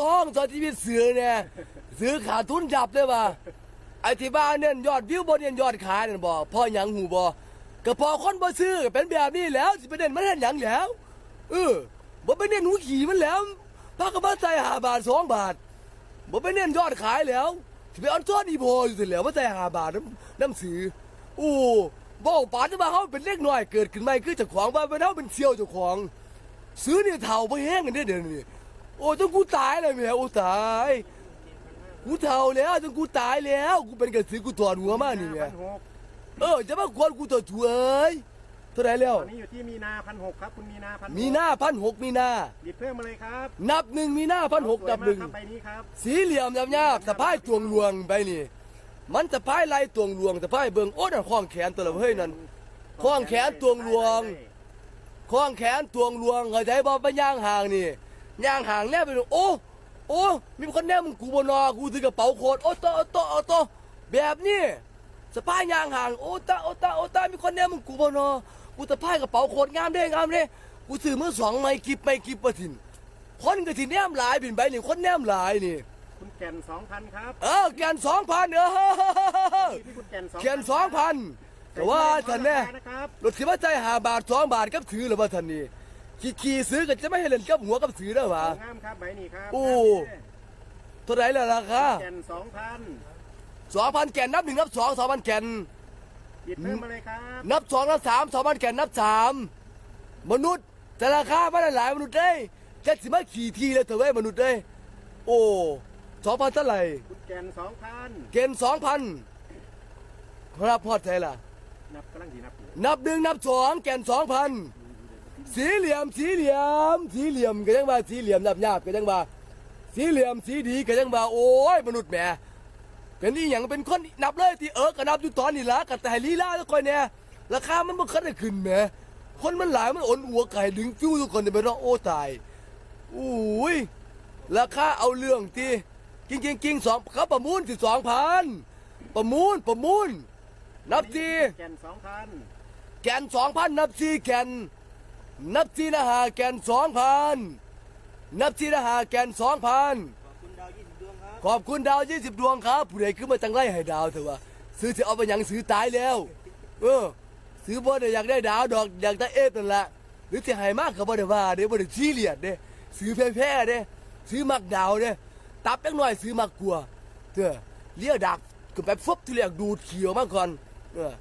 ท้องตอนที่มีเสือเนี่ยซื้อขาทุนจับเลยว่ะไอ้ที่บ้านเนี่ยยอดวิวบนเนี่ยยอดขายเนั่นบ่พ่อหยังหูบ่ก็พอคนบ่ซื้อก็เป็นแบบนี้แล้วสิไปเด่นมันเห็นหยังแล้วเออบ่ไปเน้นหูขี่มันแล้วพาก็มาใส่หาบาทสองบาทบ่ไปเน้นยอดขายแล้วสิไปเอันซ้อนอีโบอยู่สิแล้วมาใส่หาบาทน้ำน้ำซื้อโอ้บ่ปานจะมาเฮาเป็นเล็กน้อยเกิดขึ้นใหม่คือเจ้าของว่าเป็นเฮาเป็นเสี่ยวเจ้าของ ซื้อเนี่ยเท่าไปแห้งกันเนี่ยเดี๋ยวนี้ อ้จนกูตายเลยแม่โอ้ตายกูเท่าแล้วจนกูตายแล้วกูเป็นกระสือกูถอดหัวมานี่แม่พันหกเออจะมากวนกูตัวถวยเท่าไหรแล้ว ตอนนี้อยู่ที่มีนาพันหกครับคุณมีนาพันมีหน้าพันหกมีหน้าหยิบเพิ่มมาเลยครับนับหนึ่งมีหน้าพันหกสวยนับหนึ่งมากครับใบนี้ครับสีเหลี่ยมยาบๆสะพายตวงลวงไปนี่ มันสะพายลายตวงลวงสะพายเบิ่งโอ้นั่นข้องแขนตัวละเฮ้ยนั่นข้องแขนตวงลวงข้องแขนตวงลวงเข้าใจบ่ไปย่างห่างนี่ ย่างห่างแนบไปดูโอ้โอ้มีคนแนบมึงกูบนอกูถือกระเป๋าโคตรโอ้โตโอ้โตโอ้โตแบบนี้สะพายย่างห่างโอ้ตาโอ้ตาโอ้ตามีคนแนบมึงกูบนอกูสะพายกระเป๋าโคตรงามเด้งามเด้กูซื้อมือสองไม่กิบไม่กิบประทินคนก็สิแนมหลายบินไปนี่คนแนมหลายนี่คุณแก่นสองพันครับเออแกนสองพันเออที่คุณแก่นสองแกนสองพันแต่ว่าท่านแน่นะครับรถสิว่าใจหาบาทสองบาทกับถือหรือว่าท่านนี่ ขี่ขี่ซื้อก็จะไม่ให้เล่นกับหัวกับซื้อได้หวะ งามครับใบนี้ครับโอ้ เท่าไหรล่ะราคาแก่นสองพันสองพันแกนนับหนึ่งนับสองสองพันแกนหยิบเพิ่มมาเลยครับนับสองนับสามสองพันแกนนับสามมนุษย์แต่ราคาไม่ได้หลายมนุษย์ได้จะสิมาขี่ทีเลยเถอะเว้ยมนุษย์ได้โอ้สองพันเท่าไหร่ คุณแก่นสองพันเกณฑ์สองพันครับพอดใจล่ะ นับกำลังดีนับอยู่นับหนึ่งนับสองแกนสองพัน สีเหลี่ยมสีเหลี่ยม สีเหลี่ยมก็ยังว่าสีเหลี่ยมนับยาบก็ยังว่า สีเหลี่ยมสีดีก็ยังว่าโอ้ยมนุษย์แหมเป็นนี่อย่างเป็นคนนับเลยที่เออก็นับอยู่ตอนนี้ละกับแต่ลีลาแล้วคอยเนี่ยราคามันบ่คันได้ขึ้นแหมคนมันหลายมันอ่อนอัวไก่ดึงฟิวทุกคนเนี่ยไปเนาะโอ้ตายอุ้ยราคาเอาเรื่องที่จริงจริงจริงสองเขาประมูลสิสองพันประมูลประมูลนับทีแก่นสองพันแกนสองพันนับซีแกน นับซีนะฮะแกนสองพันนับซีนะฮะแกนสองพันขอบคุณดาวยี่สิบดวงครับผู้ใดขึ้นมาจังไรให้ดาวเถอะวะซื้อจะเอาไปหยังซื้อตายแล้ว เออ ซื้อบ่ได้อยากได้ดาวดอกอยากได้เอฟนั่นละหรือจะให้มากก็บ่ได้ว่าเด้บ่ได้ชี้เลียดเด้ซื้อแพ้ๆเด้ซื้อมักดาวเด้ตับจักหน่อยซื้อมักกลัวเด้อเลี้ยดักก็แบบฟบที่เรียกดูดเขียวมาก่อนเออ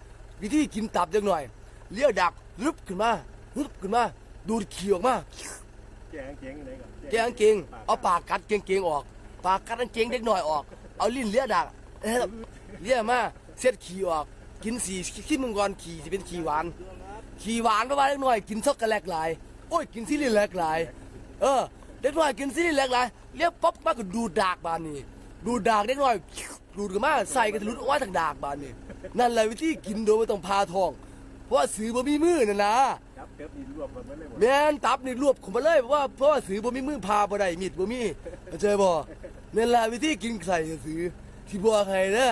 วิธีกินตับจักหน่อย เลี้ยดักรึบขึ้นมา รึบขึ้นมา ดูดเขียวออกมา แกงเก่งอะไรก่อนแกงเกงเอาปากกัดเกงๆออก ปากกัดกางเกงเด็กหน่อยออก เอาลิ้นเลี้ยดักเอ้ยเลี้ยมาเช็ดขี้ออก กินสีขี้มึงก่อนขี้จะเป็นขี้หวาน ขี้หวานประมาณเล็กน้อย กินช็อกโกแลตหลาย โอ้ย กินซีรีส์แลกหลาย เออ เด็กน้อยกินซีรีส์แลกหลายเรียกป๊อปมาก็ดูดดากบานนี่ ดูดดากเด็กน้อย ดูดกันมาใส่กันทะลุออกมาทางดากบานนี่ นั่นแหละวิธีกินโดยไม่ต้องพาท้อง เพราะว่าสือบ่มีมือน่ะนะครับเติบดีรวบกันไว้เลยหมดแม่นตับนี่รวบเข้ามาเลยเพราะว่าเพราะว่าสือบ่มีมือพาบ่ได้มีดบ่มีเข้าใจบ่นั่นแหละวิธีกินไข่สือที่บอกให้เด้อ